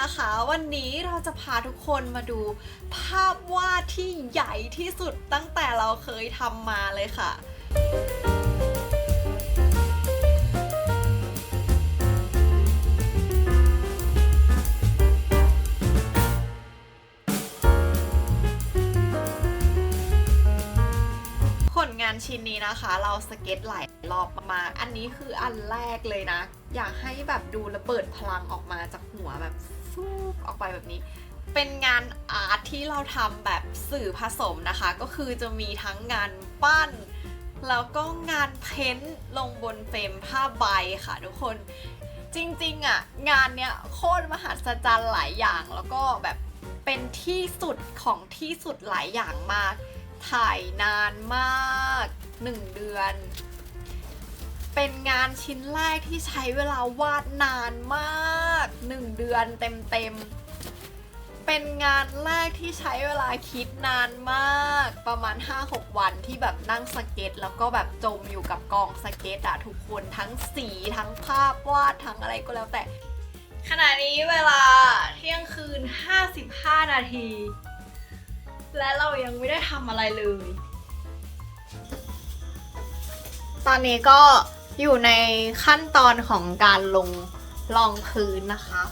นิชชี่อาร์ตี้นะคะ วันนี้เราจะพาทุกคนมาดูภาพวาดที่ใหญ่ที่สุดตั้งแต่เราเคยทำมาเลยค่ะผลงานชิ้นนี้นะคะ เราสเก็ตหลายรอบมากอันนี้คืออันแรกเลยนะ อยากให้แบบดูระเบิดพลังออกมาจากหัวแบบ ฟูบออกไปแบบนี้ เป็นงานอาร์ตที่เราทำแบบสื่อผสมนะคะ ก็คือจะมีทั้งงานปั้น แล้วก็งานเพ้นท์ลงบนเฟรมผ้าใบค่ะทุกคนจริงๆอะงานเนี้ยโคตรมหัศจรรย์หลายอย่างแล้วก็แบบเป็นที่สุดของที่สุดหลายอย่างมาก ถ่ายนานมาก 1 เดือน เป็นงานชิ้นแรกที่ใช้เวลาวาดนานมาก 1 เดือนเต็มๆ เป็นงานแรกที่ใช้เวลาคิดนานมาก ประมาณ 5-6 วันที่แบบนั่งสเก็ต แล้วก็แบบจมอยู่กับกองสเก็ตอะทุกคนทั้งสีทั้งภาพวาดทั้งอะไรก็แล้วแต่ ขณะนี้เวลาเที่ยงคืน 55 นาที และเรายังไม่ได้ทำอะไรเลยตอนนี้ก็ อยู่ในขั้นตอนของการลงรองพื้นนะคะ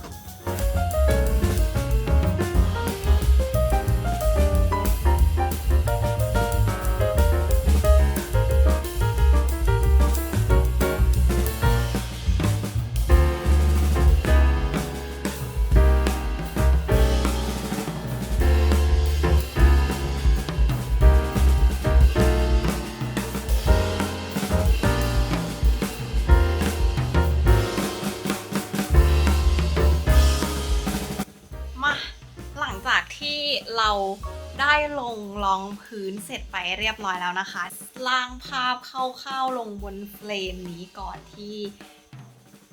ได้ลงรองพื้นเสร็จไปเรียบร้อยแล้วนะคะล่างภาพเข้าๆลงบนเฟรมนี้ก่อนที่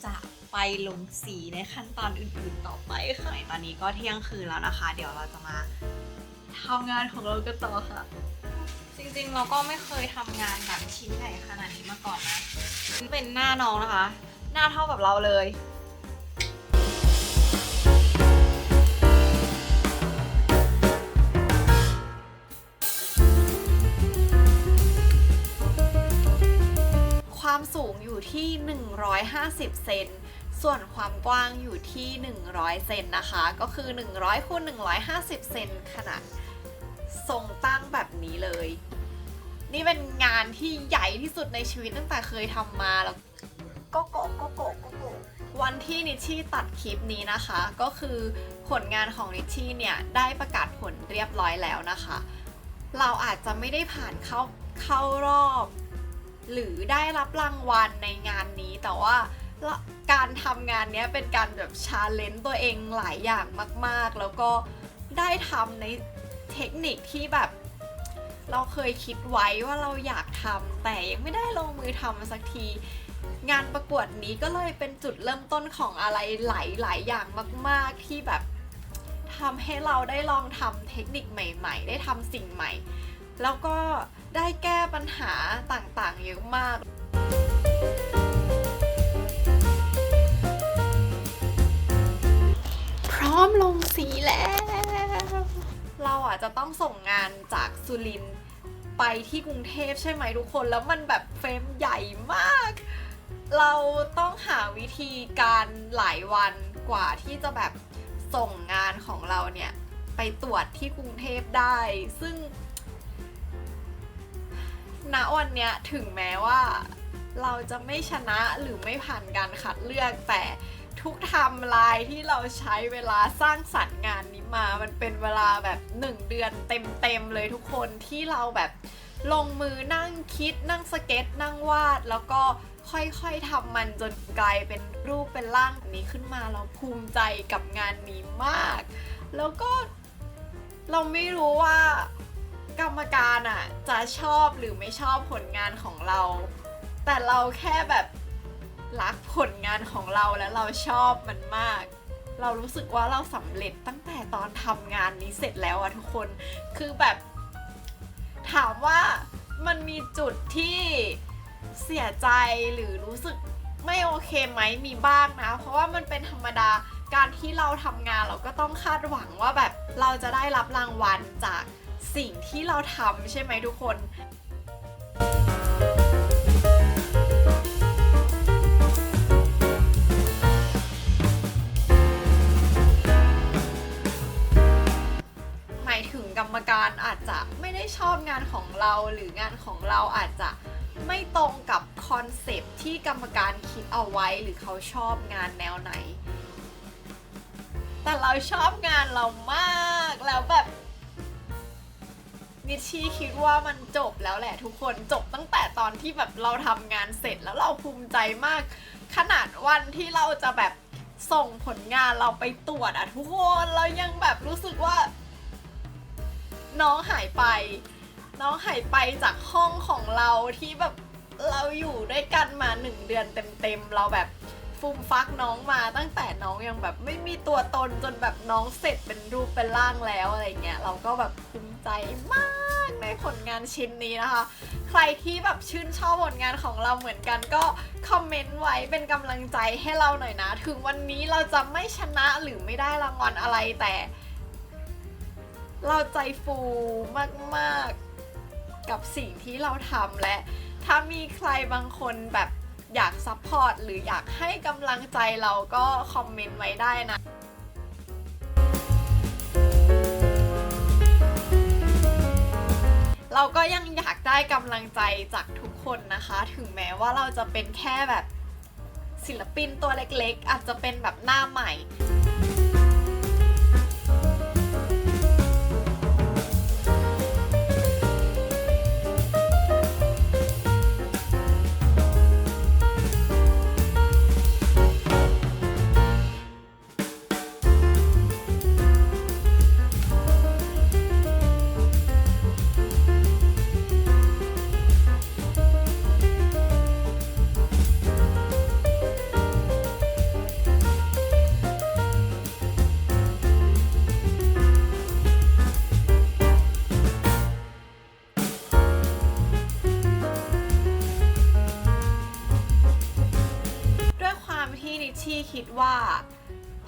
จะไปลงสีในขั้นตอนอื่นๆต่อไปค่ะตอนนี้ก็เที่ยงคืนแล้วนะคะ เดี๋ยวเราจะมาทำงานของเรากันต่อค่ะ จริงๆเราก็ไม่เคยทำงานแบบชิ้นใหญ่ขนาดนี้มาก่อนนะเป็นหน้าน้องนะคะ หน้าเท่ากับเราเลย 150 เซน ส่วนความกว้างอยู่ที่ 100 เซนนะคะ ก็คือ 100คูณ150 เซนขนาดทรงตั้งแบบนี้เลย นี่เป็นงานที่ใหญ่ที่สุดในชีวิตตั้งแต่เคยทำมาแล้วก็โกะก็โกะก็โกะวันที่นิชชี่ตัดคลิปนี้นะคะ ก็คือผลงานของนิชชี่เนี่ยได้ประกาศผลเรียบร้อยแล้วนะคะ เราอาจจะไม่ได้ผ่านเข้าเข้ารอบ หรือได้รับรางวัลในงานนี้แต่ว่าการทำงานนี้เป็นการแบบชาเลนจ์ตัวเองหลายอย่างมาก ๆ แล้วก็ได้ทำในเทคนิคที่แบบ เราเคยคิดไว้ว่าเราอยากทำแต่ยังไม่ได้ลงมือทำสักที งานประกวดนี้ก็เลยเป็นจุดเริ่มต้นของอะไรหลายๆอย่างมาก ๆ ที่แบบทำให้เราได้ลองทำเทคนิคใหม่ ๆ ได้ทำสิ่งใหม่ แล้วก็ ได้แก้ปัญหาต่างๆ เยอะมากพร้อมลงสีแล้ว เราอะจะต้องส่งงานจากสุรินไปที่กรุงเทพใช่ไหมทุกคน แล้วมันแบบเฟรมใหญ่มาก เราต้องหาวิธีการหลายวันกว่าที่จะแบบส่งงานของเราเนี่ย ไปตรวจที่กรุงเทพได้ ซึ่ง ณวันเนี้ยถึงแม้ว่าเราจะไม่ชนะหรือไม่ผ่านการคัดเลือกแต่ทุกไทำลายที่เราใช้เวลาสร้างสรรค์งานนี้มา มันเป็นเวลาแบบหนึ่งเดือนเต็มๆเลยทุกคนที่เราแบบลงมือนั่งคิดนั่งสเก็ต นั่งวาด แล้วก็ค่อยๆทำมันจนกลายเป็นรูปเป็นร่างนี้ขึ้นมาเราภูมิใจกับงานนี้มาก แล้วก็เราไม่รู้ว่า กรรมการอะ จะชอบหรือไม่ชอบผลงานของเรา แต่เราแค่แบบรักผลงานของเราและเราชอบมันมาก เรารู้สึกว่าเราสำเร็จตั้งแต่ตอนทำงานนี้เสร็จแล้วอะทุกคน คือแบบ ถามว่ามันมีจุดที่เสียใจหรือรู้สึกไม่โอเคไหมมีบ้างนะ เพราะว่ามันเป็นธรรมดาการที่เราทำงานเราก็ต้องคาดหวังว่าแบบเราจะได้รับรางวัลจาก สิ่งที่เราทำใช่ไหมทุกคนหมายถึงกรรมการอาจจะไม่ได้ชอบงานของเราหรืองานของเราอาจจะไม่ตรงกับคอนเซปที่กรรมการคิดเอาไว้หรือเขาชอบงานแนวไหน แต่เราชอบงานเรามากแล้วแบบ นิชชี่คิดว่ามันจบแล้วแหละทุกคนจบตั้งแต่ตอนที่แบบเราทำงานเสร็จแล้วเราภูมิใจมาก ขนาดวันที่เราจะแบบส่งผลงานเราไปตรวจอะทุกคนเรายังแบบรู้สึกว่า น้องหายไป น้องหายไปจากห้องของเราที่แบบเราอยู่ด้วยกันมาหนึ่งเดือนเต็มๆเราแบบฟุมฟักน้องมาตั้งแต่น้องยังแบบไม่มีตัวตนจนแบบน้องเสร็จเป็นรูปเป็นร่างแล้วอะไรเงี้ยเราก็แบบภูมิ ใจมากในผลงานชิ้นนี้นะคะ ใครที่แบบชื่นชอบผลงานของเราเหมือนกันก็คอมเมนต์ไว้เป็นกำลังใจให้เราหน่อยนะ ถึงวันนี้เราจะไม่ชนะหรือไม่ได้รางวัลอะไรแต่ เราใจฟูมากๆ กับสิ่งที่เราทำและถ้ามีใครบางคนแบบอยากซัพพอร์ตหรืออยากให้กำลังใจเราก็คอมเมนต์ไว้ได้นะ เราก็ยังอยากได้กำลังใจจากทุกคนนะคะ ถึงแม้ว่าเราจะเป็นแค่แบบศิลปินตัวเล็กๆ อาจจะเป็นแบบหน้าใหม่ คิดว่า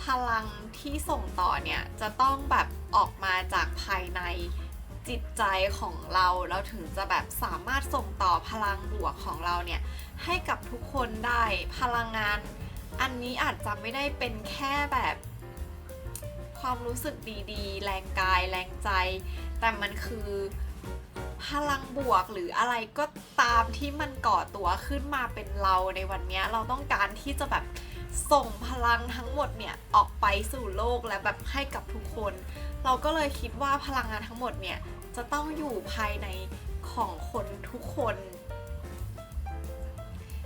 พลังที่ส่งต่อเนี่ย จะต้องแบบออกมาจากภายในจิตใจของเราเราถึงจะแบบสามารถส่งต่อพลังบวกของเราเนี่ย ให้กับทุกคนได้พลังงาน อันนี้อาจจะไม่ได้เป็นแค่แบบ ความรู้สึกดีๆ แรงกายแรงใจ แต่มันคือพลังบวกหรืออะไรก็ตามที่มันก่อตัวขึ้นมาเป็นเราในวันนี้เราต้องการที่จะแบบ ส่งพลังทั้งหมดเนี่ยออกไปสู่โลกและแบบให้กับทุกคน เราก็เลยคิดว่าพลังงานทั้งหมดเนี่ยจะต้องอยู่ภายในของคนทุกคน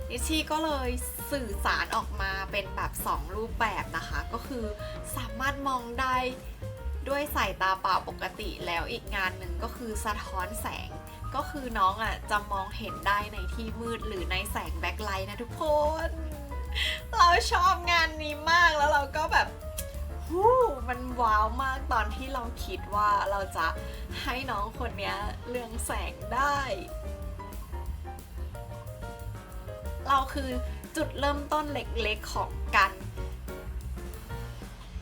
นิชี่ก็เลยสื่อสารออกมาเป็นแบบ 2 รูปแบบนะคะ ก็คือสามารถมองได้ด้วยสายตาเปล่าปกติแล้วอีกงานหนึ่งก็คือสะท้อนแสง ก็คือน้องอะจะมองเห็นได้ในที่มืดหรือในแสงแบ็คไลท์นะทุกคน เราชอบงานนี้มากแล้วเราก็แบบฮู้มันว้าวมากตอนที่เราคิดว่าเราจะให้น้องคนนี้เรืองแสงได้ เราคือจุดเริ่มต้นเล็กๆของการ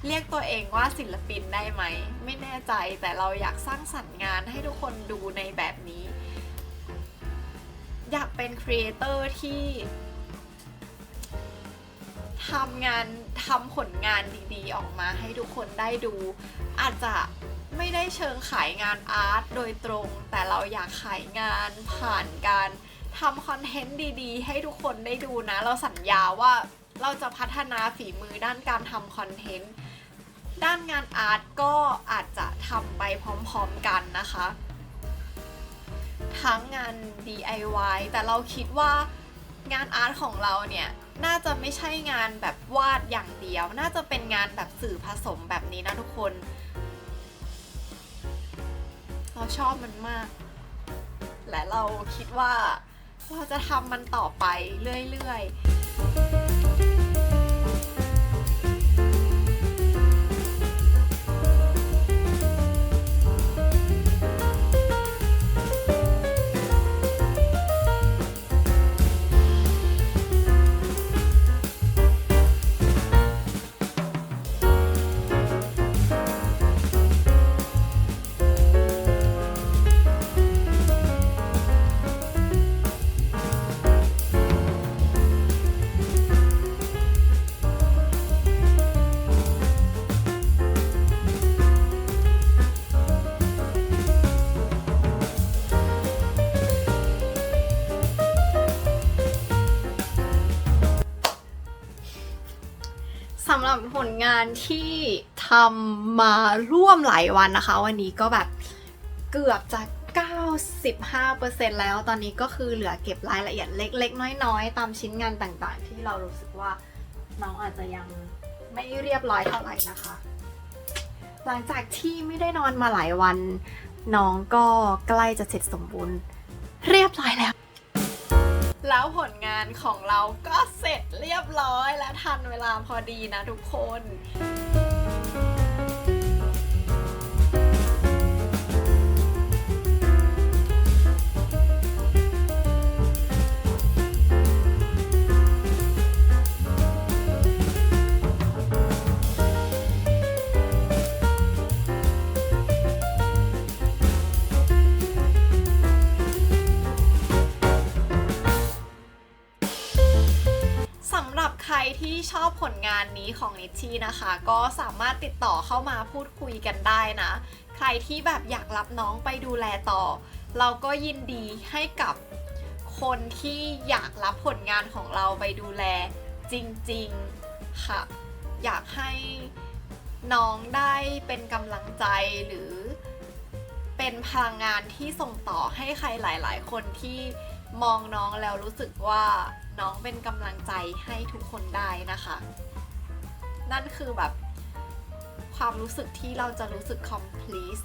เรียกตัวเองว่าศิลปินได้ไหม ไม่แน่ใจแต่เราอยากสร้างสรรค์งานให้ทุกคนดูในแบบนี้ อยากเป็นครีเอเตอร์ที่ ทำงานทำผลงานดีๆ ออกมาให้ทุกคนได้ดู อาจจะไม่ได้เชิงขายงานอาร์ตโดยตรง แต่เราอยากขายงานผ่านการทำคอนเทนต์ดีๆ ให้ทุกคนได้ดูนะ เราสัญญาว่าเราจะพัฒนาฝีมือด้านการทำคอนเทนต์ ด้านงานอาร์ตก็อาจจะทำไปพร้อมๆกันนะคะ ทั้งงาน DIY แต่เราคิดว่างานอาร์ตของเราเนี่ย น่าจะไม่ใช่งานแบบวาดอย่างเดียว น่าจะเป็นงานแบบสื่อผสมแบบนี้นะทุกคน เราชอบมันมาก และเราคิดว่าเราจะทำมันต่อไปเรื่อยๆ งานที่ทำมาร่วมหลายวันนะคะ วันนี้ก็แบบเกือบจะ 95%แล้วตอนนี้ก็คือเหลือเก็บรายละเอียดเล็ก ๆ น้อย ๆ ตามชิ้นงานต่างๆ ที่เรารู้สึกว่าน้องอาจจะยังไม่เรียบร้อยเท่าไหร่นะคะ หลังจากที่ไม่ได้นอนมาหลายวัน น้องก็ใกล้จะเสร็จสมบูรณ์ เรียบร้อยแล้ว แล้วผลงานของเราก็เสร็จเรียบร้อยและทันเวลาพอดีนะทุกคน ที่ชอบผลงานนี้ของนิชชี่นะคะ ก็สามารถติดต่อเข้ามาพูดคุยกันได้นะ ใครที่แบบอยากรับน้องไปดูแลต่อ เราก็ยินดีให้กับคนที่อยากรับผลงานของเราไปดูแลจริงๆค่ะ อยากให้น้องได้เป็นกำลังใจหรือเป็นพลังงานที่ส่งต่อให้ใครหลาย ๆ คนที่ มองน้องแล้วรู้สึกว่าน้องเป็นกำลังใจให้ทุกคนได้นะคะ นั่นคือแบบความรู้สึกที่เราจะรู้สึก complete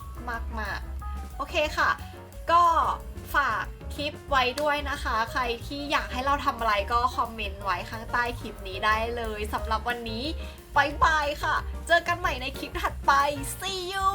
มากๆ โอเคค่ะ ก็ฝากคลิปไว้ด้วยนะคะ ใครที่อยากให้เราทำอะไรก็คอมเมนต์ไว้ข้างใต้คลิปนี้ได้เลยสำหรับวันนี้บายบายค่ะ เจอกันใหม่ในคลิปถัดไป see you